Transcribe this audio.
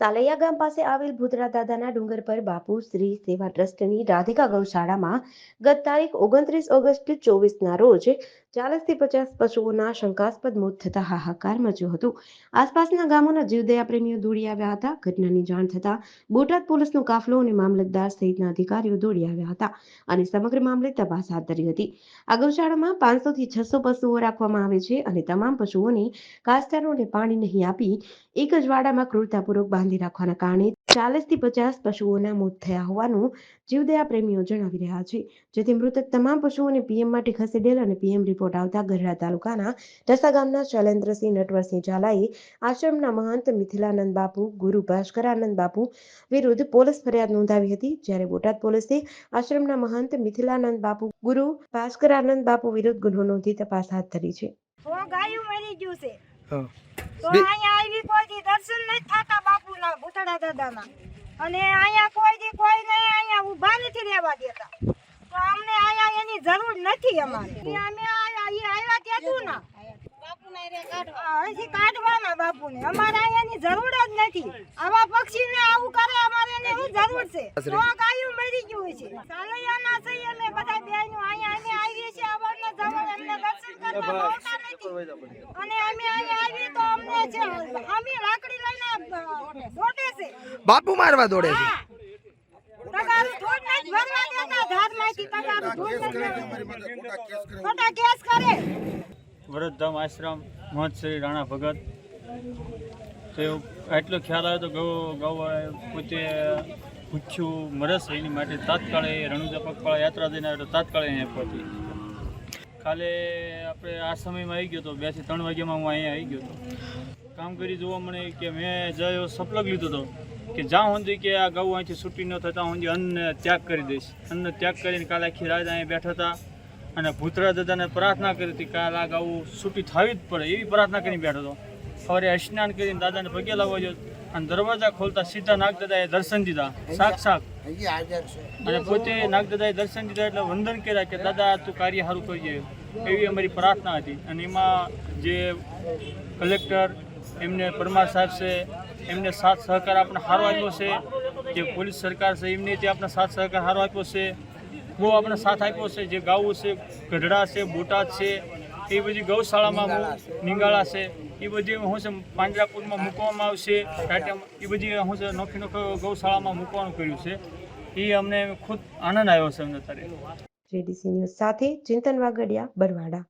સાલૈયા ગામ પાસે આવેલ ભૂતરા દાદાના ડુંગર પર બાપુ શ્રી સેવા ટ્રસ્ટની રાધિકા ગૌશાળામાં ગત તારીખ ઓગણત્રીસ ઓગસ્ટ ચોવીસના રોજ ચાલીસથી પચાસ પશુઓના શંકાસ્પદ મોત થતા હાહાકાર મચ્યો હતો. આસપાસના ગામોના જીવદયા પ્રેમીઓ દોડી આવ્યા હતા. ઘટનાની જાણ થતા બોટાદ પોલીસનો કાફલો અને મામલતદાર સહિતના અધિકારીઓ દોડી આવ્યા હતા અને સમગ્ર મામલે તપાસ હાથ ધરી હતી. આ ગૌશાળામાં પાંચસો થી છસો પશુઓ રાખવામાં આવે છે અને તમામ પશુઓને ઘાસચારો અને પાણી નહીં આપી એક જ વાડામાં ક્રૂરતાપૂર્વક બાંધી રાખવાના કારણે ચાલીસથી પચાસ પશુઓના મોત થયા હોવાનું જીવદયા પ્રેમીઓ જણાવી રહ્યા છે. જેથી મૃતક તમામ પશુઓને પીએમ માટે ખસેડેલ અને પીએમ રિપોર્ટ આવતા ગઢડા તાલુકાના ઢસા ગામના શૈલેન્દ્રસિંહ નટવરસિંહ ઝાલાએ આશ્રમના મહંત મિથિલાનંદ બાપુ ગુરુ ભાસ્કરાનંદ બાપુ વિરુદ્ધ પોલીસ ફરિયાદ નોંધાવી હતી. જ્યારે બોટાદ પોલીસે આશ્રમના મહંત મિથિલાનંદ બાપુ ગુરુ ભાસ્કરાનંદ બાપુ વિરુદ્ધ ગુનો નોંધી તપાસ હાથ ધરી છે. ગાયું મરી ગયું છે. તો અહીંયા આવી કોઈ દર્શન નથી થતા બાપુના દાદાના અને અહીંયા કોઈ દી કોઈને અહીંયા ઊભા નથી રહેવા દેતા. તો અમને અહીંયા એની જરૂર નથી અમારે. અમે આયા ઈ આવ્યા ત્યાં ના? અહીંથી કાઢવાના બાપુને. અમારે અહીંયાની જરૂર જ નથી. આવા પક્ષીને આવું કરે અમારે એને શું જરૂર છે? સો ગાયું મરી ગયું છે. સાલૈયાના છે અમે બધા બહેનો અહીંયા અમે આવીએ છીએ અવારનો જવર અમને દર્શન કરવા મળતા નથી. અને અમે અહીંયા આવીએ તો અમને છે અમે લાકડી દોડે છે. બાપુ મારવા દોડે છે. તગારું થોડ નથી ભરવા દેતા ધારમાંથી તગારું થોડ નથી ખોટા કેસ કરે. વરદધામ આશ્રમ મહંત શ્રી રાણા ભગત. તો એટલો ખ્યાલ આવ્યો તો ગૌ ગૌ પોતે પૂછ્યું મરસ એની માટે તાત્કાળે રણુજા પગપાળા યાત્રા દઈને આવ્યો તો તાત્કાળે અહીંયા પહોંચી. કાલે આપણે આ સમયમાં આવી ગયો તો બેથી ત્રણ વાગ્યામાં હું અહીંયા આવી ગયો હતો કામ કરી જોવા મળે કે મેં જયો સપલગ લીધો હતો કે જ્યાં સુધી કે આ ગૌ અહીંથી છૂટી ન થાય ત્યાં સુધી અન્ન ત્યાગ કરી દઈશ. અન્ન ત્યાગ કરીને કાલે આખી રાત અહીંયા બેઠા હતા અને ભૂતરા દાદાને પ્રાર્થના કરી હતી કાલ આ ગૌ છૂટી થવી જ પડે એવી પ્રાર્થના કરીને બેઠો હતો. સવારે સ્નાન કરીને દાદાને પગે લાવવા ગયો અને દરવાજા ખોલતા સીધા નાગ દાદાએ દર્શન દીધા. સાક્ષાત. અને પોતે નાગ દાદાએ દર્શન દીધા એટલે વંદન કર્યા કે દાદા તું કાર્ય સારું કરજે એવી અમારી પ્રાર્થના હતી. અને એમાં જે કલેક્ટર એમને પરમાર સાહેબ છે, એમને સાથ સહકાર આપણે સારો આપ્યો છે, જે પોલીસ સરકાર છે, એમને તે આપણે સાથ સહકાર સારો આપ્યો છે બહુ આપણે સાથ આપ્યો છે, જે ગાવું છે, ગઢડા છે, બોટાદ છે, એ બધી ગૌશાળામાં નિંગાળા છે, એ બધી શું છે પાંજરાપુરમાં મૂકવામાં આવશે એ બધી હું છે નોખી નોખી ગૌશાળામાં મૂકવાનું કર્યું છે, એ અમને ખુદ આનંદ આવ્યો છે અમને અત્યારે. જેડીસી ન્યૂઝ સાથે ચિંતન વાગડિયા બરવાડા.